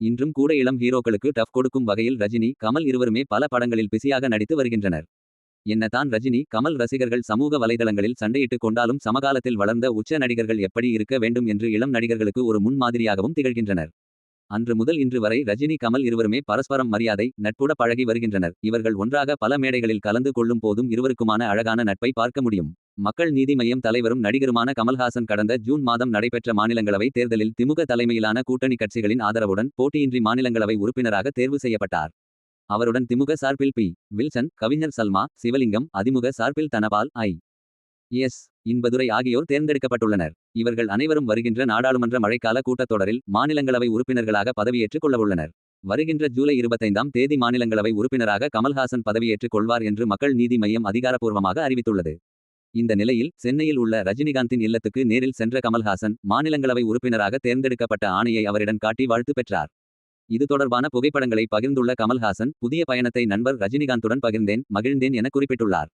இன்றும் கூட இளம் ஹீரோக்களுக்கு டஃப் கொடுக்கும் வகையில் ரஜினி கமல் இருவருமே பல படங்களில் பிஸியாக நடித்து வருகின்றனர். என்னதான் ரஜினி கமல் ரசிகர்கள் சமூக வலைதளங்களில் சண்டையிட்டுக் கொண்டாலும் சமகாலத்தில் வளர்ந்த உச்ச நடிகர்கள் எப்படி இருக்க வேண்டும் என்று இளம் நடிகர்களுக்கு ஒரு முன்மாதிரியாகவும் திகழ்கின்றனர். அன்று முதல் இன்று வரை ரஜினி கமல் இருவருமே பரஸ்பரம் மரியாதை நட்புட பழகி வருகின்றனர். இவர்கள் ஒன்றாக பல மேடைகளில் கலந்து கொள்ளும் போதும் இருவருக்குமான அழகான நட்பை பார்க்க முடியும். மக்கள் நீதி மையம் தலைவரும் நடிகருமான கமல்ஹாசன் கடந்த ஜூன் மாதம் நடைபெற்ற மாநிலங்களவை தேர்தலில் திமுக தலைமையிலான கூட்டணி கட்சிகளின் ஆதரவுடன் போட்டியின்றி மாநிலங்களவை உறுப்பினராக தேர்வு செய்யப்பட்டார். அவருடன் திமுக சார்பில் பி. வில்சன் கவிஞர் சல்மா சிவலிங்கம் அதிமுக சார்பில் தனபால் ஐ. எஸ். இன்பதுரை ஆகியோர் தேர்ந்தெடுக்கப்பட்டுள்ளனர். இவர்கள் அனைவரும் வருகின்ற நாடாளுமன்ற மழைக்கால கூட்டத்தொடரில் மாநிலங்களவை உறுப்பினர்களாக பதவியேற்றுக் கொள்ளவுள்ளனர். வருகின்ற ஜூலை இருபத்தைந்தாம் தேதி மாநிலங்களவை உறுப்பினராக கமல்ஹாசன் பதவியேற்றுக் கொள்வார் என்று மக்கள் நீதி மையம் அதிகாரப்பூர்வமாக அறிவித்துள்ளது. இந்த நிலையில் சென்னையில் உள்ள ரஜினிகாந்தின் இல்லத்துக்கு நேரில் சென்ற கமல்ஹாசன் மாநிலங்களவை உறுப்பினராக தேர்ந்தெடுக்கப்பட்ட ஆணையை அவரிடம் காட்டி வாழ்த்து பெற்றார். இது தொடர்பான புகைப்படங்களை பகிர்ந்துள்ள கமல்ஹாசன் புதிய பயணத்தை நண்பர் ரஜினிகாந்துடன் பகிர்ந்தேன் மகிழ்ந்தேன் என குறிப்பிட்டுள்ளார்.